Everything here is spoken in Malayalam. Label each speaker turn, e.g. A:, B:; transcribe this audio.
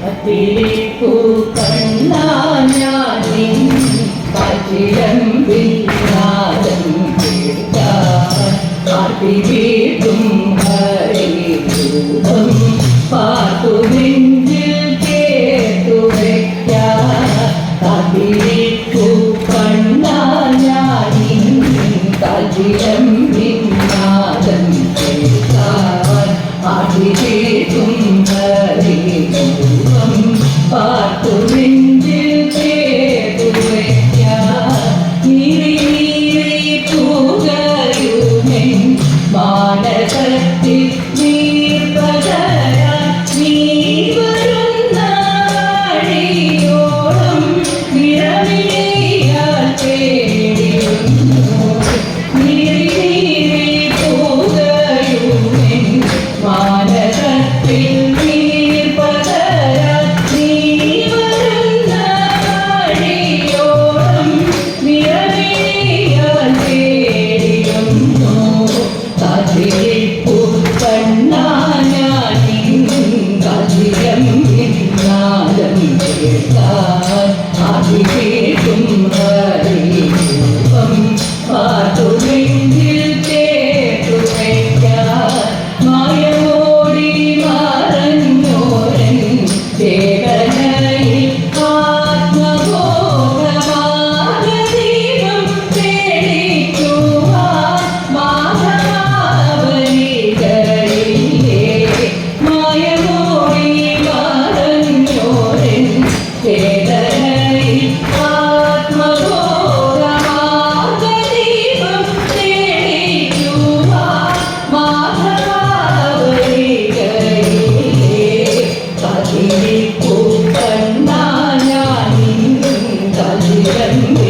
A: അതിലേക്കു കണ്ണാ ഞാനി പതിരമ്പിൽ നാദം കേട്ടും ഹരേ ഭൂതം പാർത്തു നെഞ്ചിൽ കേട്ടു അതിലേക്കു കണ്ണാ ഞാനി പതിരം Let it be. Kita കണ്ണാ ഞാൻ തലിരന്തേ